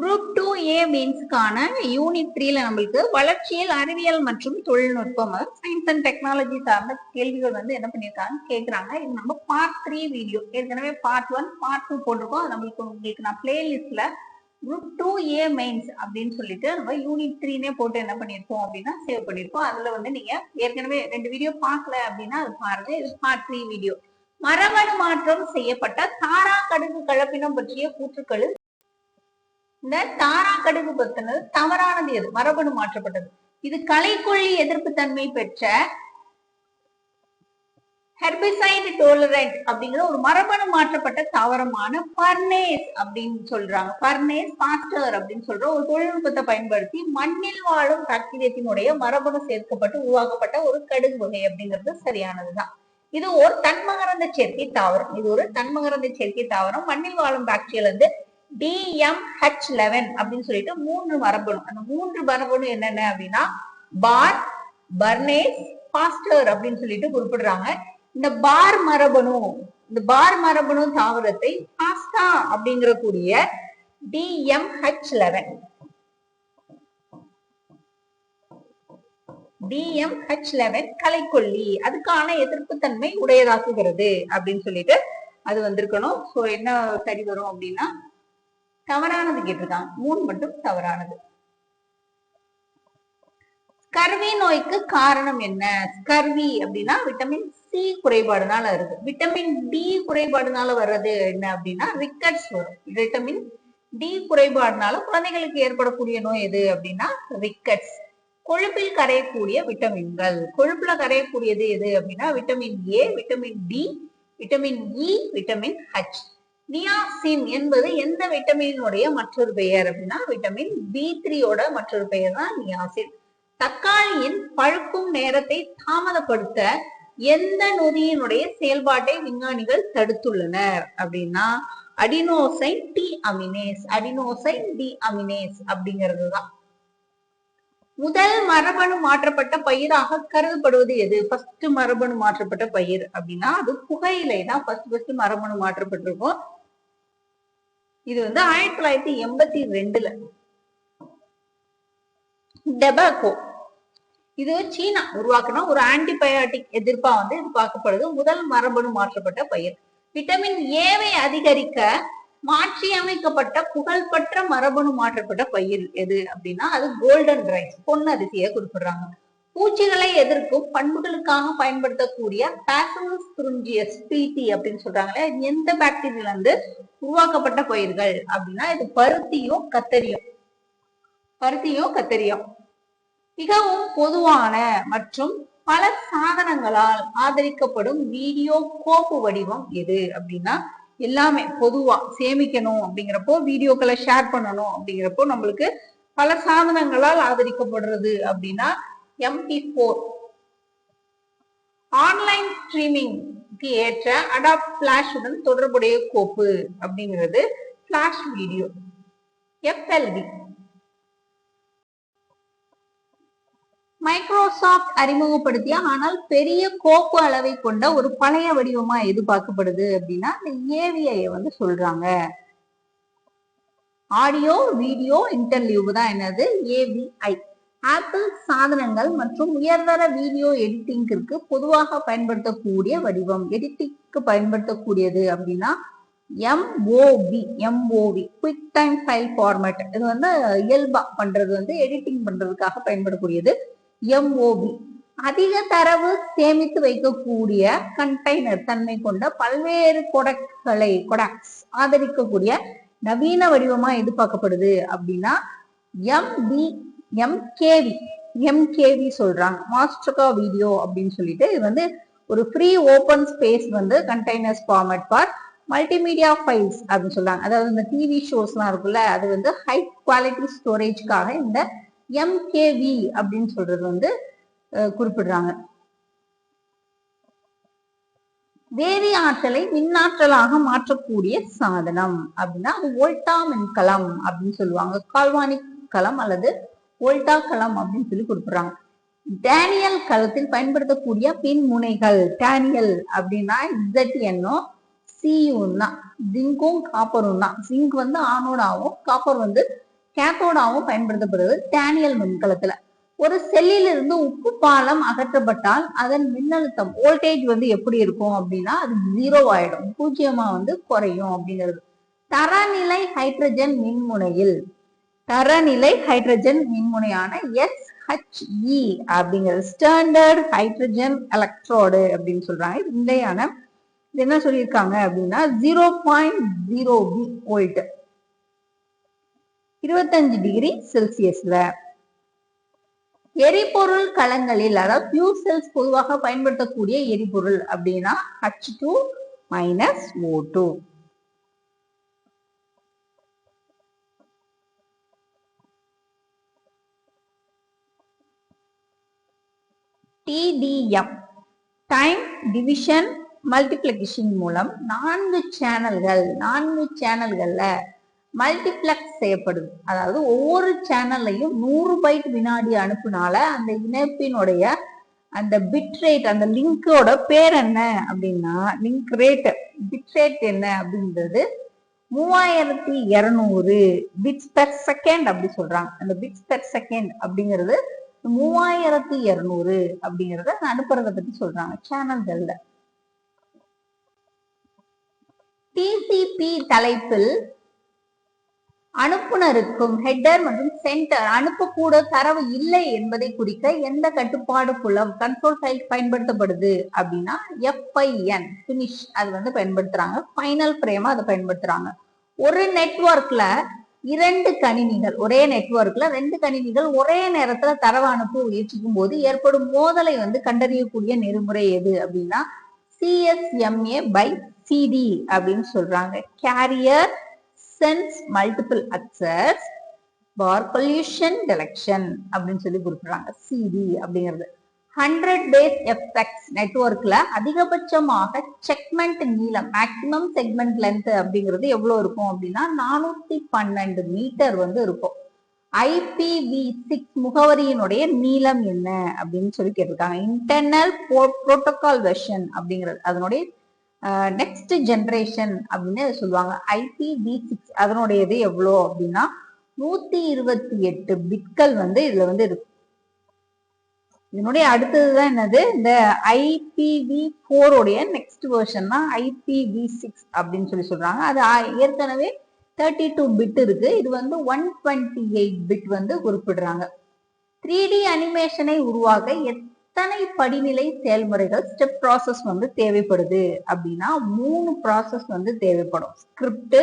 Group two A மீன்ஸ்க்கான unit த்ரீல நம்மளுக்கு வளர்ச்சியில் அறிவியல் மற்றும் தொழில்நுட்பம் சயின்ஸ் அண்ட் டெக்னாலஜி சார்ந்த கேள்விகள் வந்து என்ன பண்ணியிருக்காங்க கேட்குறாங்க இது நம்ம பார்ட் த்ரீ வீடியோ ஏற்கனவே பார்ட் ஒன் பார்ட் டூ போட்டிருக்கோம். அது நம்மளுக்கு உங்களுக்கு நான் பிளேலிஸ்ட்ல குரூப் டூ ஏ மெயின்ஸ் அப்படின்னு சொல்லிட்டு நம்ம யூனிட் த்ரீனே போட்டு என்ன பண்ணியிருக்கோம் அப்படின்னா சேவ் பண்ணியிருக்கோம் அதுல வந்து நீங்க ஏற்கனவே ரெண்டு வீடியோ பார்க்கல அப்படின்னா அது பாருங்க. இது பார்ட் த்ரீ வீடியோ மரபணு மாற்றம் செய்யப்பட்ட தாரா கடுகு கலப்பினம் பற்றிய கூற்றுக்கள் இந்த தாரா கடுகு பத்தினது தவறானது எது? மரபணு மாற்றப்பட்டது. இது களைக்கொல்லி எதிர்ப்பு தன்மை பெற்ற ஹெர்பிசைடு டோலரண்ட் அப்படிங்கிற ஒரு மரபணு மாற்றப்பட்ட தாவரமான பர்னேஸ் அப்படின்னு சொல்றாங்க. பர்னேஸ் பாஸ்டர் அப்படின்னு சொல்ற ஒரு தொழில்நுட்பத்தை பயன்படுத்தி மண்ணில் வாழும் பாக்டீரியத்தினுடைய மரபணு சேர்க்கப்பட்டு உருவாக்கப்பட்ட ஒரு கடுகு வகை அப்படிங்கிறது சரியானதுதான். இது ஒரு தன்மகரந்த சேர்க்கை தாவரம். இது ஒரு தன்மகரந்த சேர்க்கை தாவரம். மண்ணில் வாழும் பாக்டீரியா வந்து டிஎம்ஹெச் லெவன் அப்படின்னு சொல்லிட்டு மூன்று மரபணு. அந்த மூன்று மரபணு என்னென்ன அப்படின்னா பார் பர்னேஸ் பாஸ்டர் அப்படின்னு சொல்லிட்டு குறிப்பிடுறாங்க. இந்த பார் மரபணு இந்த பார் மரபணு தாவரத்தை பாஸ்டா அப்படிங்கிற கூடிய டிஎம்ஹெச் லெவன் டிஎம்ஹெச் லெவன் கலைக்கொல்லி அதுக்கான எதிர்ப்பு தன்மை உடையதாக்குகிறது அப்படின்னு சொல்லிட்டு அது வந்திருக்கணும். சோ என்ன சரி வரும் அப்படின்னா தவறானது கேட்டிருக்காங்க. மூணு மட்டும் தவறானது. ஸ்கர்வி நோய்க்கு காரணம் என்ன? ஸ்கர்வி அப்படின்னா விட்டமின் சி குறைபாடுனால வருது. விட்டமின் டி குறைபாடுனால வர்றது என்ன அப்படின்னா ரிக்கட்ஸ் வரும் விட்டமின் டி குறைபாடுனால குழந்தைகளுக்கு ஏற்படக்கூடிய நோய் எது அப்படின்னா ரிக்கட்ஸ் கொழுப்பில் கரையக்கூடிய விட்டமின்கள் கொழுப்புல கரையக்கூடியது எது அப்படின்னா vitamin A vitamin D vitamin E vitamin H niacin என்பது எந்த விட்டமினுடைய மற்றொரு பெயர் அப்படின்னா விட்டமின் பி த்ரீயோட மற்றொரு பெயர் தான் நியாசின். தக்காளியின் பழுக்கும் நேரத்தை தாமதப்படுத்த எந்த நொதியினுடைய செயல்பாட்டை விஞ்ஞானிகள் தடுத்துள்ளனர் அப்படின்னா adenosine deaminase adenosine deaminase அப்படிங்கிறது தான். முதல் மரபணு மாற்றப்பட்ட பயிராக கருதப்படுவது எது? ஃபர்ஸ்ட் மரபணு மாற்றப்பட்ட பயிர் அப்படின்னா அது புகையிலை தான். ஃபர்ஸ்ட் ஃபர்ஸ்ட் மரபணு மாற்றப்பட்டிருக்கும். இது வந்து ஆயிரத்தி தொள்ளாயிரத்தி எண்பத்தி ரெண்டுல. டெபாக்கோ. இது சீனா உருவாக்குனா ஒரு ஆன்டிபயோட்டிக் எதிர்ப்பா வந்து இது பார்க்கப்படுது. முதல் மரபணு மாற்றப்பட்ட பயிர். விட்டமின் ஏவை அதிகரிக்க மாற்றி அமைக்கப்பட்ட புகழ்பெற்ற மரபணு மாற்றப்பட்ட பயிர் எது அப்படின்னா அது கோல்டன் ரைஸ் பொன் அரிசியை குறிப்பிடுறாங்க. பூச்சிகளை எதிர்க்கும் பண்புகளுக்காக பயன்படுத்தக்கூடிய பாசோஸ் துருஞ்சியஸ் பிடி அப்படின்னு சொல்றாங்களே எந்த பாக்டீரியில இருந்து உருவாக்கப்பட்ட பயிர்கள் அப்படின்னா இது பருத்தியும் கத்தரியும். பருத்தியும் கத்தரியும். மிகவும் பொதுவான மற்றும் பல சாதனங்களால் ஆதரிக்கப்படும் வீடியோ கோப்பு வடிவம் எது அப்படின்னா எல்லாமே பொதுவா சேமிக்கணும் அப்படிங்கிறப்போ வீடியோக்களை ஷேர் பண்ணணும் அப்படிங்கிறப்போ நம்மளுக்கு பல சாதனங்களால் ஆதரிக்கப்படுறது அப்படின்னா எம்பி ஃபோர் ஆன்லைன் ஸ்ட்ரீமிங்க்கு ஏற்ற அடாப்ட் ஃபிளாஷுடன் தொடர்புடைய கோப்பு அப்படிங்கிறது பிளாஷ் வீடியோ எஃப்எல்வி மைக்ரோசாஃப்ட் அறிமுகப்படுத்திய? ஆனால் பெரிய கோப்பு அளவை கொண்ட ஒரு பழைய வடிவமா எது பார்க்கப்படுது அப்படின்னா இந்த ஏவிஐ வந்து சொல்றாங்க. ஆடியோ வீடியோ இன்டர்வியூ தான் என்னது? ஏவிஐ ஆப்பிள் சாதனங்கள் மற்றும் உயர்தர வீடியோ எடிட்டிங்கிற்கு பொதுவாக பயன்படுத்தக்கூடிய வடிவம். எடிட்டிங்க்கு பயன்படுத்தக்கூடியது அப்படின்னா MOP MOV quick time file format இது வந்து இயல்பா பண்றது வந்து எடிட்டிங் பண்றதுக்காக பயன்படக்கூடியது. எம்ஓபி அதிக தரவு சேமித்து வைக்கக்கூடிய கண்டெய்னர் தன்மை கொண்ட பல்வேறு கொடக்களை கொடாக்ஸ் ஆதரிக்கக்கூடிய நவீன வடிவமா எதிர்பார்க்கப்படுது அப்படின்னா எம்பி எம்கேவி எம்கேவி சொல்றாங்க. மாஸ்டர்கா வீடியோ அப்படின்னு சொல்லிட்டு இது வந்து ஒரு ஃப்ரீ ஓப்பன் ஸ்பேஸ் வந்து containers format for multimedia files அப்படின்னு சொல்றாங்க. அதாவது இந்த டிவி ஷோஸ்லாம் இருக்குல்ல அது வந்து ஹை குவாலிட்டி ஸ்டோரேஜ்க்காக இந்த எம்கேவி அப்படின்னு சொல்றது வந்து குறிப்பிடுறாங்க. வேதி ஆற்றலை மின்னாற்றலாக மாற்றக்கூடிய சாதனம் அப்படின்னா அது வோல்டா மின்கலம் அப்படின்னு சொல்லுவாங்க. கால்வானிக் களம் அல்லது ஓல்டா களம் அப்படின்னு சொல்லி கொடுக்குறாங்க டேனியல் களத்தில் பயன்படுத்தக்கூடிய பின் முனைகள் டேனியல் அப்படின்னா இசட்என்னோ சியூன் தான். ஜிங்கும் காப்பரும் தான். ஜிங்க் வந்து ஆனோடாவும் காப்பர் வந்து கேத்தோடாவும் பயன்படுத்தப்படுது டேனியல் மின்கலத்துல. ஒரு செல்லில் இருந்து உப்பு பாலம் அகற்றப்பட்டால் அதன் மின்னழுத்தம் வோல்டேஜ் வந்து எப்படி இருக்கும் அப்படின்னா அது ஜீரோ ஆயிடும். பூஜ்ஜியமா வந்து குறையும் அப்படிங்கிறது. தரநிலை ஹைட்ரஜன் மின்முனையில் தரநிலை ஹைட்ரஜன் மின்முனையான எஸ்ஹெச்இ அப்படிங்கிறது. ஸ்டாண்டர்ட் ஹைட்ரஜன் எலக்ட்ரோடு அப்படின்னு சொல்றாங்க. இது இது என்ன சொல்லியிருக்காங்க அப்படின்னா zero point zero B volt இருபத்தஞ்சு டிகிரி செல்சியஸ்ல எரிபொருள் களங்களில் அதாவது பியூர் செல்ஸ் பொதுவாக பயன்படுத்தக்கூடிய எரிபொருள் அப்படின்னா H two minus O two TDM time division multiplication மூலம் நான்கு சேனல்கள் நான்கு சேனல்களில் மல்டிப்ளெக்ஸ் செய்யப்படுது அதாவது ஒவ்வொரு சேனல்லையும் நூறு பைட் வினாடி அனுப்புனால அந்த இணைப்பினுடைய அந்த பிட் ரேட் அந்த லிங்கோட பேர் என்ன அப்படின்னா லிங்க் ரேட் பிட் ரேட் என்ன அப்படின்றது மூவாயிரத்தி இரநூறு பிட்ஸ் பெர் செகண்ட் அப்படி சொல்றாங்க. அந்த பிட்ஸ் பெர் செகண்ட் அப்படிங்கிறது மூவாயிரத்தி இருநூறு அப்படிங்கறத அனுப்புறத பத்தி சொல்றாங்க சேனல்கள்ல டிசிபி தலைப்பில் அனுப்புனருக்கும் ஹெட்டர் மற்றும் சென்டர் அனுப்பக்கூட தரவு இல்லை என்பதை குறிக்க எந்த கட்டுப்பாடு புலம் கண்ட்ரோல் ஃபைல் பயன்படுத்தப்படுது அப்படின்னா எஃப்ஐஎன் ஃபினிஷ் அது வந்து பயன்படுத்துறாங்க. ஃபைனல் ஃப்ரேமா அதை பயன்படுத்துறாங்க. ஒரு நெட்வொர்க்ல இரண்டு கணினிகள் ஒரே நெட்ஒர்க்ல ரெண்டு கணினிகள் ஒரே நேரத்துல தரவு அனுப்ப முயற்சிக்கும் போது ஏற்படும் மோதலை வந்து கண்டறியக்கூடிய நெறிமுறை எது அப்படின்னா சிஎஸ்எம்ஏ பை சிடி அப்படின்னு சொல்றாங்க. Carrier sense multiple access for pollution detection அப்படின்னு சொல்லி குறிப்பிடுறாங்க சிடி அப்படிங்கிறது. ஹண்ட்ரட் பேஸ் எஃப்எக்ஸ் நெட்ஒர்க்ல அதிகபட்சமாக செக்மெண்ட் நீளம் மேக்சிமம் செக்மெண்ட் லென்த் அப்படிங்கிறது எவ்வளோ இருக்கும் அப்படின்னா நானூத்தி பன்னெண்டு மீட்டர் வந்து இருக்கும். ஐபிவி சிக்ஸ் முகவரியினுடைய நீளம் என்ன அப்படின்னு சொல்லி கேட்டிருக்காங்க. இன்டர்னல் புரோட்டோகால் வெர்ஷன் அப்படிங்கிறது அதனுடைய நெக்ஸ்ட் ஜென்ரேஷன் அப்படின்னு சொல்லுவாங்க. ஐபிவி சிக்ஸ் அதனுடையது எவ்வளோ அப்படின்னா நூத்தி இருபத்தி எட்டு பிட்கள் வந்து இதுல வந்து இருக்கு. இதனுடைய அடுத்ததுதான் என்னது? இந்த ஐபிவி ஃபோருடைய நெக்ஸ்ட் வேர்ஷன் தான் ஐபிவி சிக்ஸ் அப்படின்னு சொல்லி சொல்றாங்க. அது ஆ- ஏற்கனவே தேர்ட்டி டூ பிட் இருக்கு. இது வந்து ஒன் டுவெண்ட்டி எயிட் பிட் வந்து குறிப்பிடுறாங்க. த்ரீ டி அனிமேஷனை உருவாக்க எத்தனை படிநிலை செயல்முறைகள் ஸ்டெப் ப்ராசஸ் வந்து தேவைப்படுது அப்படின்னா மூணு ப்ராசஸ் வந்து தேவைப்படும். Script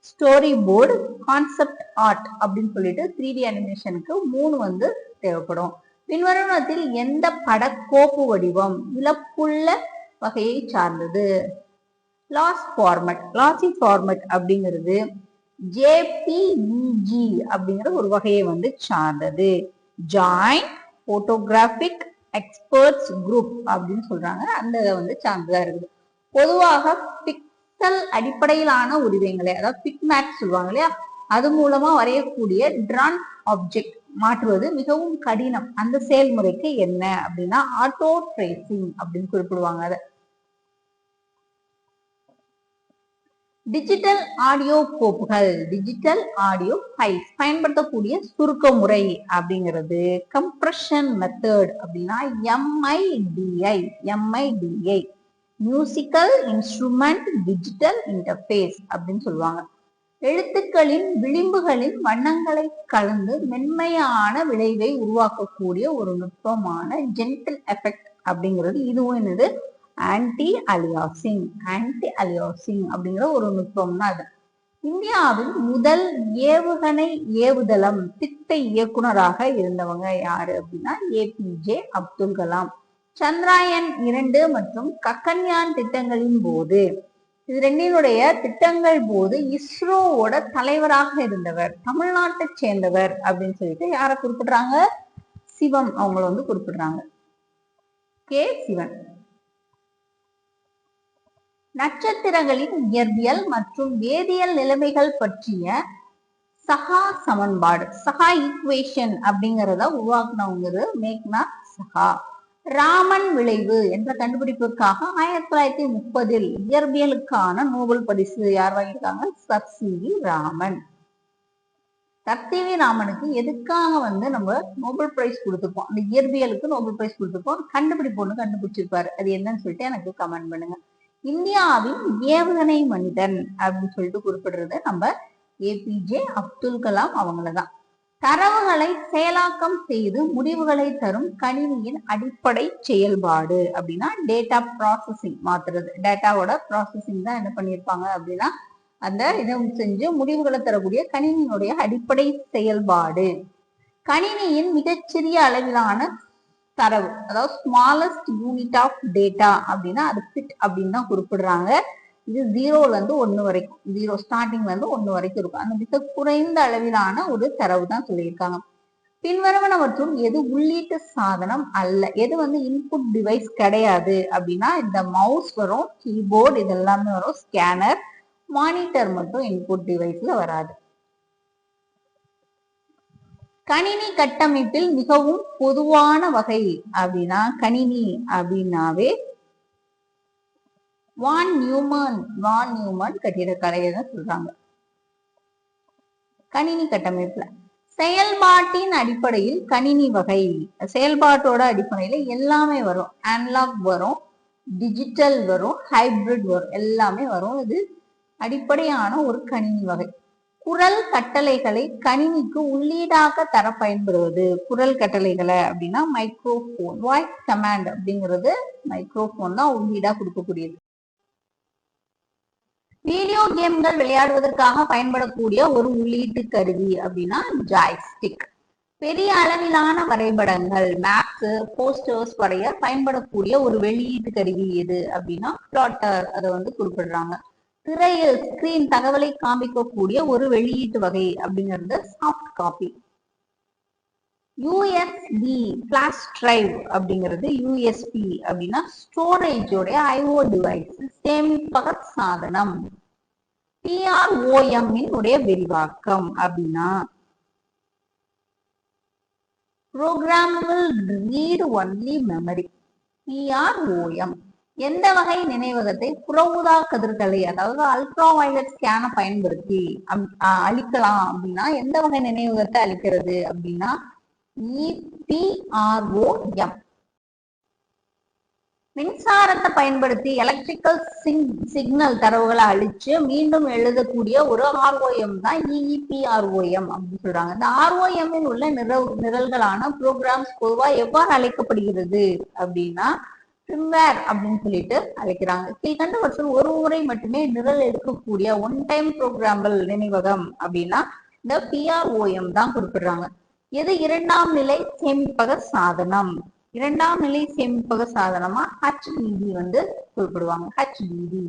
story board concept art அப்படின்னு சொல்லிட்டு த்ரீ டி அனிமேஷனுக்கு மூணு வந்து தேவைப்படும். பின்வருவனத்தில் எந்த படக்கோப்பு வடிவம் இழப்புள்ள வகையை சார்ந்தது? லாஸ் ஃபார்மட் லாசி ஃபார்மட் அப்படிங்கிறது ஜேபிஇஜி அப்படிங்கிற ஒரு வகையை வந்து சார்ந்தது. ஜாயிண்ட் போட்டோகிராஃபிக் எக்ஸ்பர்ட்ஸ் குரூப் அப்படின்னு சொல்றாங்க. அந்த இதை வந்து சார்ந்ததா இருக்குது. பொதுவாக பிக்சல் அடிப்படையிலான உரிமைகளை அதாவது பிக்மேட் சொல்லுவாங்க இல்லையா? அது மூலமா வரையக்கூடிய ட்ரான் ஆப்ஜெக்ட் மாற்றுவது மிகவும் கடினம். அந்த செயல்முறைக்கு என்ன அப்படின்னா ஆட்டோ ட்ரேசிங் அப்படின்னு குறிப்பிடுவாங்க அதை. டிஜிட்டல் ஆடியோ கோப்புகள் டிஜிட்டல் ஆடியோ ஃபைல்ஸ் பயன்படுத்தக்கூடிய சுருக்க முறை அப்படிங்கிறது கம்ப்ரஷன் மெத்தட் அப்படின்னா MIDI MIDI musical instrument digital interface அப்படின்னு சொல்லுவாங்க. எழுத்துக்களின் விளிம்புகளின் வண்ணங்களை கலந்து மென்மையான விளைவை உருவாக்கக்கூடிய ஒரு நுட்பமான ஜென்டில் எஃபெக்ட் அப்படிங்கிறது. இதுவும் என்னது? ஆன்டி அலியாசிங் ஆன்டி அலியாசிங் அப்படிங்கிற ஒரு நுட்பம் தான் அது. இந்தியாவில் முதல் ஏவுகணை ஏவுதளம் திட்ட இயக்குனராக இருந்தவங்க யாரு அப்படின்னா ஏபிஜே அப்துல் கலாம். சந்திராயன் இரண்டு மற்றும் கக்கன்யான் திட்டங்களின் போது இது ரெண்டினுடைய திட்டங்கள் போது இஸ்ரோவோட தலைவராக இருந்தவர் தமிழ்நாட்டை சேர்ந்தவர் அப்படின்னு சொல்லிட்டு யாரை குறிப்பிடுறாங்க? சிவம் அவங்கள வந்து குறிப்பிடுறாங்க. கே. சிவன். நட்சத்திரங்களின் இயற்பியல் மற்றும் வேதியியல் நிலைமைகள் பற்றிய சகா சமன்பாடு சகா ஈக்குவேஷன் அப்படிங்கறத உருவாக்குனவங்க மேக்னா சகா. ராமன் விளைவு என்ற கண்டுபிடிப்பிற்காக ஆயிரத்தி தொள்ளாயிரத்தி முப்பதில் இயற்பியலுக்கான நோபல் பரிசு யார் வாங்கியிருக்காங்க? Sir C V Raman. சர்த்திவி ராமனுக்கு எதுக்காக வந்து நம்ம நோபல் பிரைஸ் கொடுத்துப்போம் அந்த இயற்பியலுக்கு நோபல் பிரைஸ் கொடுத்துப்போம் கண்டுபிடிப்போன்னு கண்டுபிடிச்சிருப்பாரு. அது என்னன்னு சொல்லிட்டு எனக்கு கமெண்ட் பண்ணுங்க. இந்தியாவின் ஏவுகணை மனிதன் அப்படின்னு சொல்லிட்டு குறிப்பிடுறது நம்ம ஏபிஜே அப்துல் கலாம் அவங்களதான். தரவுகளை செயலாக்கம் செய்து முடிவுகளை தரும் கணினியின் அடிப்படை செயல்பாடு அப்படின்னா டேட்டா ப்ராசஸிங் மாத்துறது. டேட்டாவோட ப்ராசஸிங் தான் என்ன பண்ணியிருப்பாங்க அப்படின்னா அந்த இதை செஞ்சு முடிவுகளை தரக்கூடிய கணினியினுடைய அடிப்படை செயல்பாடு. கணினியின் மிகச்சிறிய அளவிலான தரவு அதாவது ஸ்மாலஸ்ட் யூனிட் ஆஃப் டேட்டா அப்படின்னா அது பிட் அப்படின்னு தான் குறிப்பிடுறாங்க. இது ஜீரோல இருந்து ஒன்னு வரைக்கும். ஜீரோ ஸ்டார்டிங்ல இருந்து ஒன்னு வரைக்கும் இருக்கும். அந்த மிக குறைந்த அளவிலான ஒரு தரவு தான் சொல்லியிருக்காங்க. பின்வருவனவற்றும் எது உள்ளீட்டு சாதனம் அல்ல. எது வந்து இன்புட் டிவைஸ் கிடையாது அப்படின்னா இந்த மவுஸ் வரும் கீபோர்டு இதெல்லாமே வரும் ஸ்கேனர் மானிட்டர் மட்டும் இன்புட் டிவைஸ்ல வராது. கணினி கட்டமைப்பில் மிகவும் பொதுவான வகை அப்படின்னா கணினி அப்படின்னாவே வான் நியூமன் வான் நியூமன் கட்டிடக்கலையை தான் சொல்றாங்க. கணினி கட்டமைப்புல. செயல்பாட்டின் அடிப்படையில் கணினி வகை. செயல்பாட்டோட அடிப்படையில எல்லாமே வரும். அனலாக் வரும் டிஜிட்டல் வரும் ஹைபிரிட் வரும். எல்லாமே வரும். இது அடிப்படையான ஒரு கணினி வகை. குரல் கட்டளைகளை கணினிக்கு உள்ளீடாக தர பயன்படுவது. குரல் கட்டளைகளை அப்படின்னா மைக்ரோஃபோன் வாய்ஸ் கமாண்ட் அப்படிங்கிறது மைக்ரோஃபோன் தான் உள்ளீடாக கொடுக்கக்கூடியது. வீடியோ கேம்கள் விளையாடுவதற்காக பயன்படக்கூடிய ஒரு உள்ளீட்டு கருவி அப்படின்னா ஜாய்ஸ்டிக் பெரிய அளவிலான வரைபடங்கள் மேப்ஸ் போஸ்டர்ஸ் வரைய பயன்படக்கூடிய ஒரு வெளியீட்டு கருவி எது அப்படின்னா பிளாட்டர் அதை வந்து குறிப்பிடுறாங்க. திரையில் ஸ்கிரீன் தகவலை காமிக்கக்கூடிய ஒரு வெளியீட்டு வகை அப்படிங்கிறது soft copy USB flash drive அப்படிங்கிறது யூஎஸ்பி அப்படின்னா ஸ்டோரேஜோடைய ஐஓ டிவைஸ் சேமிப்பக சாதனம். பிஆர்ஓஎம் உடைய விரிவாக்கம் அப்படின்னா programmable read only memory PROM எந்த வகை நினைவகத்தை புற கதிர்களை அதாவது அல்ட்ரா வயலட் ஸ்கேனை பயன்படுத்தி அழிக்கலாம் அப்படின்னா எந்த வகை நினைவகத்தை அழிக்கிறது அப்படின்னா இபிஆர்ஓஎம் மின்சாரத்தை பயன்படுத்தி எலக்ட்ரிக்கல் சிக்னல் தரவுகளை அழிச்சு மீண்டும் எழுதக்கூடிய ஒரு ஆர்ஓஎம் தான் இஇபிஆர்ஓஎம் அப்படின்னு சொல்றாங்க. இந்த ஆர்ஓஎம்மில் உள்ள நிரல் நிரல்களான ப்ரோக்ராம்ஸ் பொதுவாக எவ்வாறு அழைக்கப்படுகிறது அப்படின்னா ஃபிர்ம்வேர் அப்படின்னு சொல்லிட்டு அழைக்கிறாங்க. வருஷம் ஒரு முறை மட்டுமே நிரல் எடுக்கக்கூடிய ஒன் டைம் ப்ரோக்ராம்பல் நினைவகம் அப்படின்னா இந்த பிஆர்ஓஎம் தான் குறிப்பிடுறாங்க. எது இரண்டாம் நிலை சேமிப்பக சாதனம்? இரண்டாம் நிலை சேமிப்பக சாதனமா? ஹச்டிடி வந்து குறிப்பிடுவாங்க. ஹச்டிடி